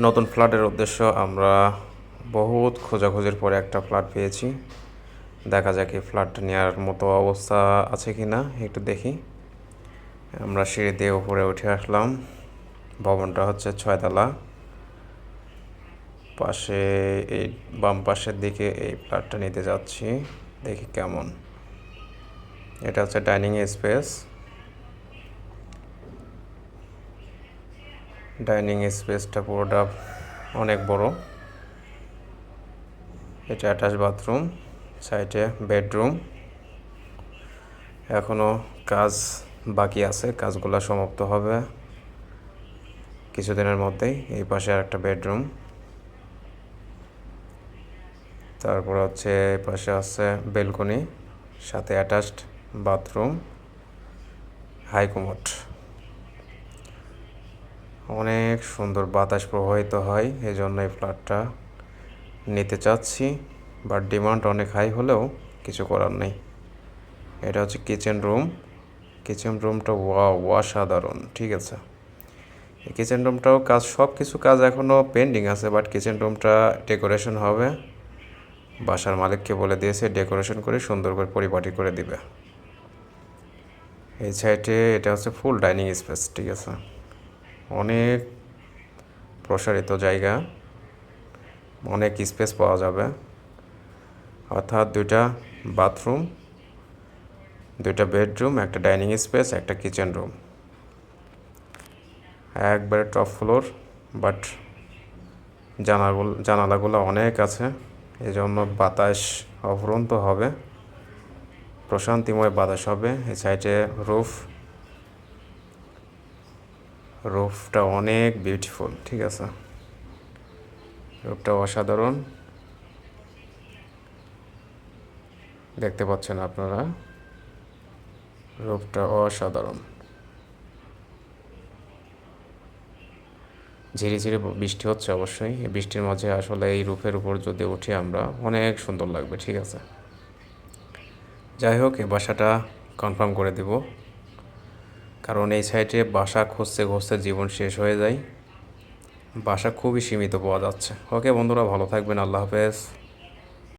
নতুন ফ্ল্যাটের উদ্দেশ্য আমরা বহুত খোঁজাখুঁজির পরে একটা ফ্ল্যাট পেয়েছি। দেখা যাক এই ফ্ল্যাটটা নেওয়ার মতো অবস্থা আছে কি না একটু দেখি। আমরা সিঁড়ি দিয়ে উপরে উঠে আসলাম। ভবনটা হচ্ছে ছয়তলা। পাশে এই বাম পাশের দিকে এই ফ্ল্যাটটা নিতে যাচ্ছি। দেখি কেমন। এটা হচ্ছে ডাইনিং স্পেস। ডাইনিং স্পেসটা পুরোটা অনেক বড়। এটা অ্যাটাচ বাথরুম, সাইডে বেডরুম। এখনও কাজ বাকি আছে, কাজগুলো সমাপ্ত হবে কিছুদিনের মধ্যেই, এই পাশে আর একটা বেডরুম। তারপর হচ্ছে এই পাশে আছে বেলকনি, সাথে অ্যাটাচড বাথরুম হাই কমোড অনেক সুন্দর বাতাস প্রবাহিত হয় এই জন্য এই ফ্ল্যাটটা নিতে চাচ্ছি বাট ডিমান্ড অনেক হাই হলেও কিছু করার নেই। এটা হচ্ছে কিচেন রুম কিচেন রুমটা ওয়া অসাধারণ, ঠিক আছে। এই কিচেন রুমটাও কাজ সব কিছু কাজ এখনও পেন্ডিং আছে বাট কিচেন রুমটা ডেকোরেশন হবে। বাসার মালিককে বলে দিয়েছে ডেকোরেশন করে সুন্দর করে পরিপাটি করে দিবে। এই সাইডে এটা হচ্ছে ফুল ডাইনিং স্পেস ঠিক আছে। অনেক প্রসারিত জায়গা, অনেক স্পেস পাওয়া যাবে। অর্থাৎ দুইটা বাথরুম দুইটা বেডরুম একটা ডাইনিং স্পেস একটা কিচেন রুম একবারে টপ ফ্লোর বাট জানাগুলো, জানালাগুলো অনেক আছে। এই জন্য বাতাস অফুরন্ত হবে। প্রশান্তিময় বাতাস হবে। এই সাইডে রুফ রুফটা অনেক বিউটিফুল ঠিক আছে? রুফটা অসাধারণ। দেখতে পাচ্ছেন আপনারা? রূপটা অসাধারণ। ঝিরি ঝিরি বৃষ্টি হচ্ছে অবশ্যই। বৃষ্টির মাঝে আসলে এই রূপের উপর যদি উঠি আমরা, অনেক সুন্দর লাগবে, ঠিক আছে? যাই হোক, এই বাসাটা কনফার্ম করে দিব। কারণ এই সাইডে বাসা খুঁজতে খুঁজতে জীবন শেষ হয়ে যায়। বাসা খুবই সীমিত পাওয়া যাচ্ছে। ওকে বন্ধুরা, ভালো থাকবেন। আল্লাহ হাফেজ।